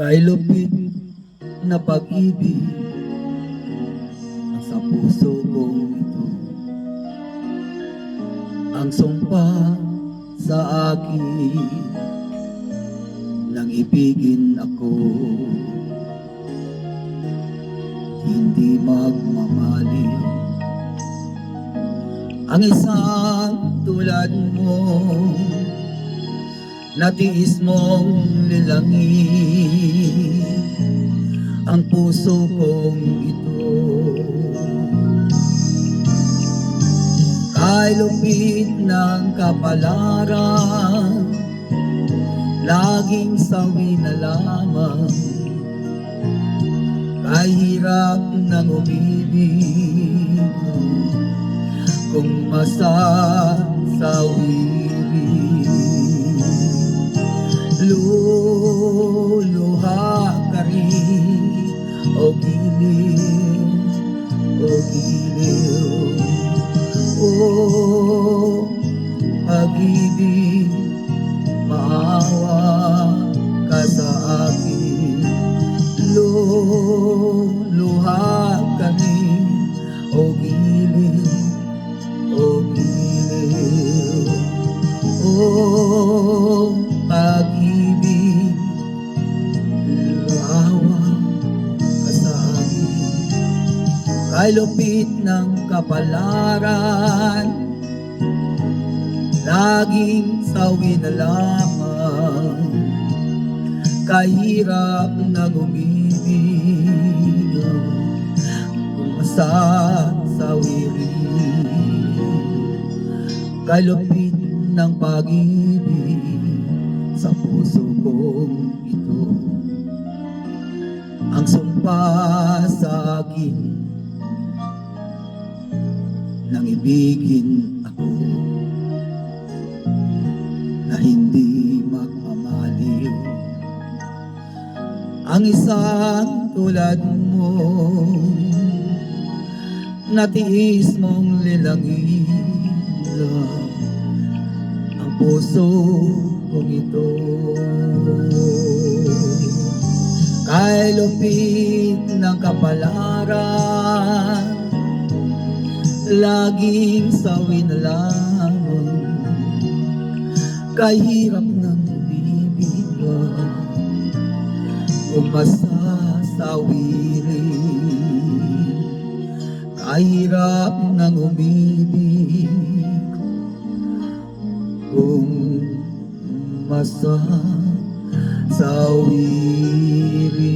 Kay lupit na pag-ibig sa puso kong ito. Ang sumpa sa akin nang ibigin ako. Hindi magmamaliw ang isang tulad mo natiis mong lilangin ang puso kong ito. Kay lupit ng kapalaran Laging sawi na lamang. Kahirap ng umibig Kung masasawiri Luluha ka rin. O giliw O giliw O Kay lupit ng kapalaran. Laging sawi na lamang. Kahirap na umibig Kung masasawirin Kay lupit ng pag-ibig Sa puso kong ito. Ang sumpa sa akin Nang ibigin ako na hindi magmamaliw. Ang isang tulad mo natiis mong lilangin ang puso kong ito. Kay lupit ng kapalaran laging sawi na lamang. Kahirap ng umibig kung masasawirin kahirap ng umibig. Kung masasawirin